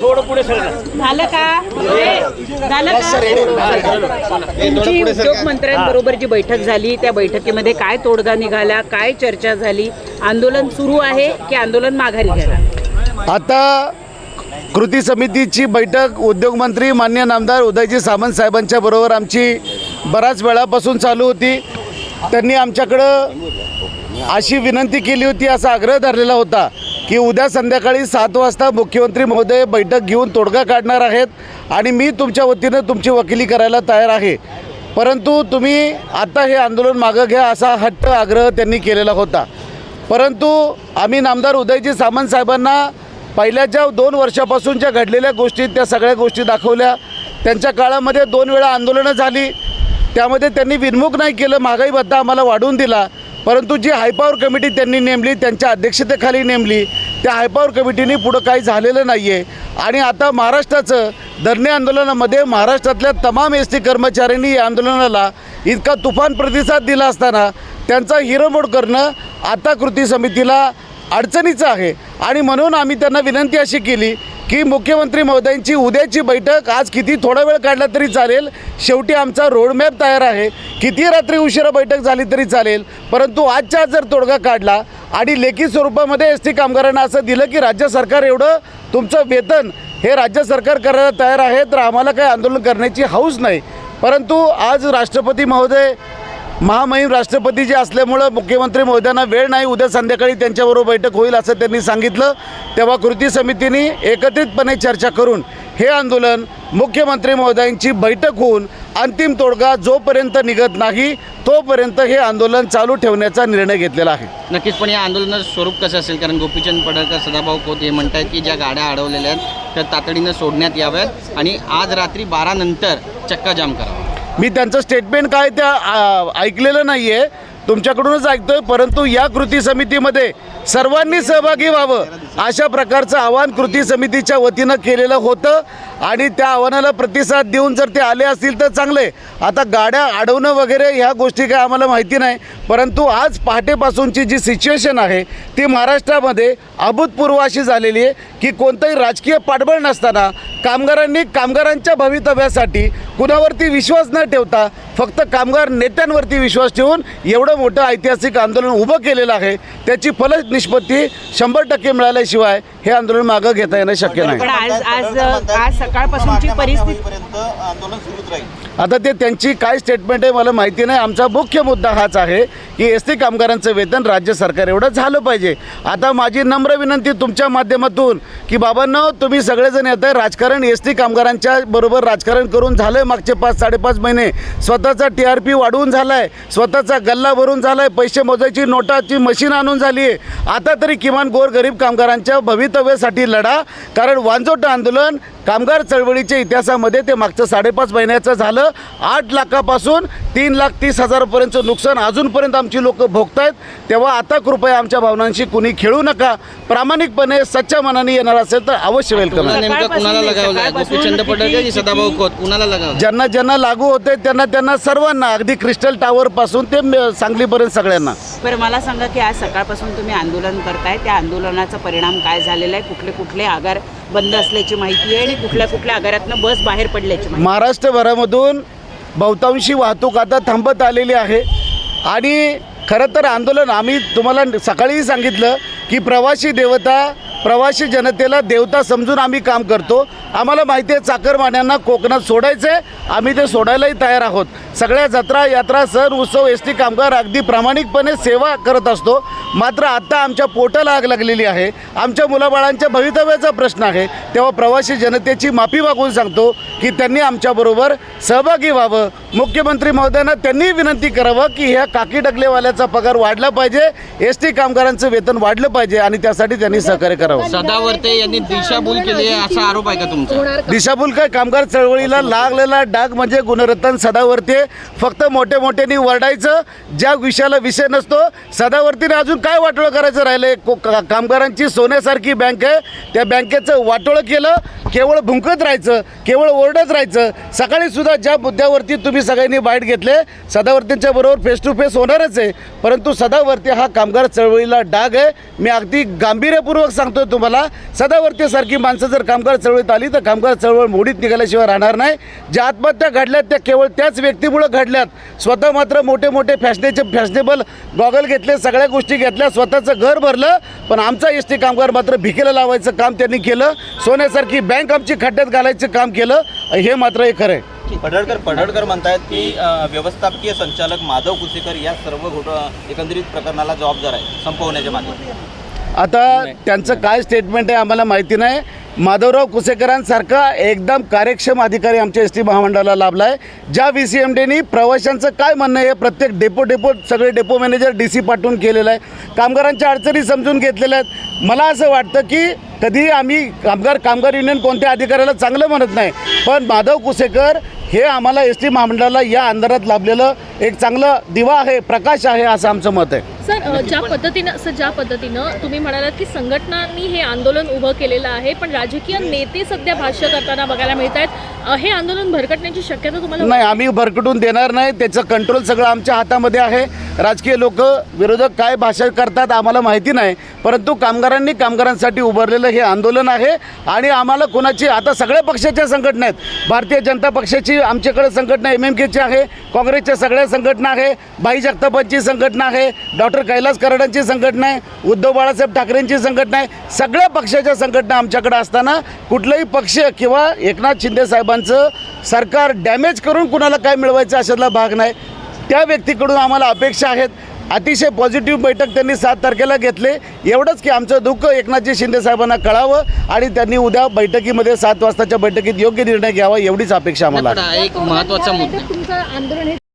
थोडं पुढे सरका. झालं का? झालं का? तुमची उद्योग मंत्र्यांबरोबर जी बैठक झाली त्या बैठकीमध्ये काय तोडगा निघाला काय चर्चा झाली? आंदोलन सुरू आहे की आंदोलन माघारी घ्यायला आता कृती समितीची बैठक उद्योगमंत्री मान्य नामदार उदयजी सामंत साहेबांच्या बरोबर आमची बराच वेळापासून चालू होती. त्यांनी आमच्याकडं अशी विनंती केली होती असा आग्रह धरलेला होता. की उद्या संध्याकाळी सात वाजता मुख्यमंत्री महोदय बैठक घेऊन तोडगा काढणार आहेत आणि मी तुमच्या वतीनं तुमची वकिली करायला तयार आहे. परंतु तुम्ही आता हे आंदोलन मागं घ्या असा हट्ट आग्रह त्यांनी केलेला होता. परंतु आम्ही नामदार उदयजी सामंत साहेबांना पहिल्या ज्या दोन वर्षापासून ज्या घडलेल्या गोष्टी त्या सगळ्या गोष्टी दाखवल्या. त्यांच्या काळामध्ये दोन वेळा आंदोलनं झाली. त्यामध्ये त्यांनी विनमुख नाही केलं महागाई भत्ता आम्हाला वाढवून दिला. परंतु जी हायपॉवर कमिटी त्यांनी नेमली त्यांच्या अध्यक्षतेखाली नेमली त्या हायपावर कमिटीने पुढं काही झालेलं नाही आहे आणि आता महाराष्ट्राचं धरणे आंदोलनामध्ये महाराष्ट्रातल्या तमाम एस टी कर्मचाऱ्यांनी या आंदोलनाला इतका तुफान प्रतिसाद दिला असताना त्यांचा हिरमोड करणं आता कृती समितीला अडचणीचं आहे. आणि म्हणून आम्ही त्यांना विनंती अशी केली की मुख्यमंत्री महोदयांची उद्याची बैठक आज किती थोडा वेळ काढला तरी चालेल. शेवटी आमचा रोडमॅप तयार आहे. किती रात्री उशिरा बैठक झाली तरी चालेल. परंतु आजच्या जर तोडगा काढला आणि लेखी स्वरूपामध्ये एस टी कामगारांना असं दिलं की राज्य सरकार एवढं तुमचं वेतन हे राज्य सरकार करायला तयार आहे तर आम्हाला काही आंदोलन करण्याची हौस नाही. परंतु आज राष्ट्रपती महोदय महामहिम राष्ट्रपती जे असल्यामुळं मुख्यमंत्री मोद्यांना वेळ नाही उद्या संध्याकाळी त्यांच्याबरोबर बैठक होईल असं त्यांनी सांगितलं. तेव्हा कृती समितीने एकत्रितपणे चर्चा करून हे आंदोलन मुख्यमंत्री महोदयांची बैठक होऊन अंतिम तोडगा जोपर्यंत निघत नाही तोपर्यंत हे आंदोलन चालू ठेवण्याचा निर्णय घेतलेला आहे. नक्कीच पण या आंदोलनाचं स्वरूप कसं असेल? कारण गोपीचंद पडळकर सदाभाऊ खोत हे म्हणतात की ज्या गाड्या अडवलेल्या आहेत त्या तातडीनं सोडण्यात याव्यात आणि आज रात्री बारानंतर चक्काजाम करावा. मी त्यांचं स्टेटमेंट काय त्या ऐकलेलं नाही आहे तुमच्याकडूनच ऐकतोय परंतु या कृती समितीमध्ये सर्वांनी सहभागी व्हावं अशा प्रकारचं आव्हान कृती समितीच्या वतीनं केलेलं होतं. आणि त्या आव्हानाला प्रतिसाद देऊन जर ते आले असतील तर चांगले. आता गाड्या अडवणं वगैरे ह्या गोष्टी काय आम्हाला माहिती नाही परंतु आज पहाटेपासूनची जी सिच्युएशन आहे ती महाराष्ट्रामध्ये अभूतपूर्व अशी झालेली आहे. की कोणतंही राजकीय पाठबळ नसताना कामगारांनी कामगारांच्या भवितव्यासाठी कुणावरती विश्वास न ठेवता फक्त कामगार नेत्यांवरती विश्वास ठेवून एवढं मोठं ऐतिहासिक आंदोलन उभं केलेलं आहे. त्याची फल निष्पत्ती शंभर टक्के मिळाल्याशिवाय हे आंदोलन मागं घेता येणं शक्य नाही. पण आज आज आज सकाळपासूनची परिस्थिती आता ते त्यांची काय स्टेटमेंट आहे मला माहिती नाही. आमचा मुख्य मुद्दा हाच आहे की एस टी कामगारांचं वेतन राज्य सरकार एवढं झालं पाहिजे. आता माझी नम्र विनंती तुमच्या माध्यमातून की बाबांनो तुम्ही सगळेजण येत आहे. राजकारण एस टी कामगारांच्या बरोबर राजकारण करून झालं आहे मागचे पाच साडेपाच महिने. स्वतःचा टी आर पी वाढवून झाला आहे स्वतःचा गल्ला भरून झाला आहे पैसे मोजायची नोटाची मशीन आणून झाली आहे आता तरी किमान गोरगरीब कामगारांच्या भवितव्यासाठी लढा. कारण वांजोट आंदोलन कामगार चळवळीच्या इतिहासामध्ये ते मागचं साडेपाच महिन्याचं झालं. आठ लाखापासून तीन लाख तीस हजारपर्यंतचं नुकसान अजूनपर्यंत आमची लोक भोगतायत. तेव्हा आता कृपया आमच्या भावनांशी कुणी खेळू नका. प्रामाणिकपणे सच्च्या मनाने येणार असेल तर अवश्य वेलकम ज्यांना ज्यांना लागू होते त्यांना त्यांना सर्वांना अगदी क्रिस्टल टावरपासून ते सांगलीपर्यंत सगळ्यांना. बरं मला सांगा की आज सकाळपासून तुम्ही आंदोलन करताय. त्या आंदोलनाचा परिणाम काय झालेला आहे? कुठले कुठले आगार बंद असल्याची माहिती आहे आणि कुठल्या कुठल्या आगारातनं बस बाहेर पडल्याची माहिती महाराष्ट्रभरामधून बहुतांशी वाहतूक आता थांबत आलेली आहे. आणि खरं तर आंदोलन आम्ही तुम्हाला सकाळीही सांगितलं की प्रवासी देवता प्रवासी जनतेला देवता समजून आम्ही काम करतो. आम्हाला माहिती आहे चाकरमान्यांना कोकणात सोडायचं आहे आम्ही ते सोडायलाही तयार आहोत. सगळ्या जत्रा यात्रा सण उत्सव एस टी कामगार अगदी प्रामाणिकपणे सेवा करत असतो. मात्र आत्ता आमच्या पोटाला आग लागलेली आहे. आमच्या मुलाबाळांच्या भवितव्याचा प्रश्न आहे. तेव्हा प्रवासी जनतेची माफी मागून सांगतो की त्यांनी आमच्याबरोबर सहभागी व्हावं. मुख्यमंत्री महोदयांना त्यांनी विनंती करावं की ह्या काकी डगलेवाल्याचा पगार वाढला पाहिजे एस टी कामगारांचं वेतन वाढलं पाहिजे आणि त्यासाठी त्यांनी सहकार्य करावं. सदावर्ते यांनी दिशाभूल केली आहे असा आरोप आहे का तुमचा? दिशाभूल काय? कामगार चळवळीला लागलेला डाग म्हणजे गुणरत्न सदावर्ते. फक्त मोठे मोठ्याने वरडायचं. ज्या विषयाला विषय नसतो. सदावर्तीने अजून काय वाटोळं करायचं राहिलं कामगारांची सोन्यासारखी बँक आहे. त्या बँकेचं वाटोळं केलं. केवळ भुंकत राहायचं. केवळ ओरडत राहायचं. सकाळी सुद्धा ज्या मुद्द्यावरती तुम्ही सगळ्यांनी बाईट घेतले सदावर्तींच्या बरोबर फेस टू फेस होणारच आहे. परंतु सदावर्ती हा कामगार चळवळीला डाग आहे. मी अगदी गांभीर्यपूर्वक सांगतो तुम्हाला सदावर्तीसारखी माणसं जर कामगार चळवळीत आली तर कामगार चळवळ मोडीत निघाल्याशिवाय राहणार नाही. ज्या आत्महत्या घडल्यात त्या केवळ त्याच व्यक्तीमुळं घडल्यात. स्वतः मात्र मोठे मोठे फॅशनेचे फॅशनेबल गॉगल घेतले सगळ्या गोष्टी घेतल्या स्वतःचं घर भरलं. पण आमचा एस टी कामगार मात्र भिकेला लावायचं काम त्यांनी केलं. सोन्यासारखी बँक आमची खड्ड्यात घालायचं काम केलं. हे मात्र हे खरं आहे. पडळकर पडळकर म्हणतायत की व्यवस्थापकीय संचालक माधव कुसेकर या सर्व एकंदरीत प्रकरणाला जबाबदार आहे संपवण्याच्या मागे. आता त्यांचं काय स्टेटमेंट आहे आम्हाला माहिती नाही. माधवराव कुसेकरांसारखा एकदम कार्यक्षम अधिकारी आमच्या एस टी महामंडळाला लाभला आहे ज्या व्ही सी एम डीनी प्रवाशांचं काय म्हणणं आहे प्रत्येक डेपो डेपो सगळे डेपो मॅनेजर डी सी पाठवून केलेलं आहे. कामगारांच्या अडचणी समजून घेतलेल्या आहेत. मला असं वाटतं की कधी आम्ही कामगार कामगार युनियन कोणत्या अधिकाऱ्याला चांगलं म्हणत नाही पण माधव कुसेकर हे आम्हाला एस टी महामंडळाला या अंधारात लाभलेलं एक चांगलं दिवा आहे प्रकाश आहे असं आमचं मत आहे. सर ज्या पद्धतीनं सर ज्या पद्धतीनं तुम्ही म्हणालात की संघटनांनी हे आंदोलन उभं केलेलं आहे पण राजकीय नेते सध्या भाष्य करताना बघायला मिळत आहेत हे आंदोलन भरकटण्याची शक्यता तुम्हाला नाही आम्ही भरकटून देणार नाही. त्याचं कंट्रोल सगळं आमच्या हातामध्ये आहे. राजकीय लोक विरोधक काय भाषा करतात आम्हाला माहिती नाही. परंतु कामगारांनी कामगारांसाठी उभारलेलं हे आंदोलन आहे. आणि आम्हाला कोणाची आता सगळ्या पक्षाच्या संघटना आहेत. भारतीय जनता पक्षाची आमच्याकडे संघटना एम एम केची आहे. काँग्रेसच्या सगळ्या संघटना आहे. बाई जगतापांची संघटना आहे. डॉक्टर कैलास कराडांची संघटना आहे. उद्धव बाळासाहेब ठाकरेंची संघटना आहे. सगळ्या पक्षाच्या संघटना आमच्याकडे असताना कुठलाही पक्ष किंवा एकनाथ शिंदे साहेबांचं सरकार डॅमेज करून कुणाला काय मिळवायचं अशातला भाग नाही. त्या व्यक्तीकडून आम्हाला अपेक्षा आहेत. अतिशय पॉझिटिव्ह बैठक त्यांनी सात तारखेला घेतले. एवढंच की आमचं दुःख एकनाथजी शिंदे साहेबांना कळावं आणि त्यांनी उद्या बैठकीमध्ये सात वाजताच्या बैठकीत योग्य निर्णय घ्यावा एवढीच अपेक्षा आम्हाला एक महत्त्वाचा मुद्दा तुमचं आंदोलन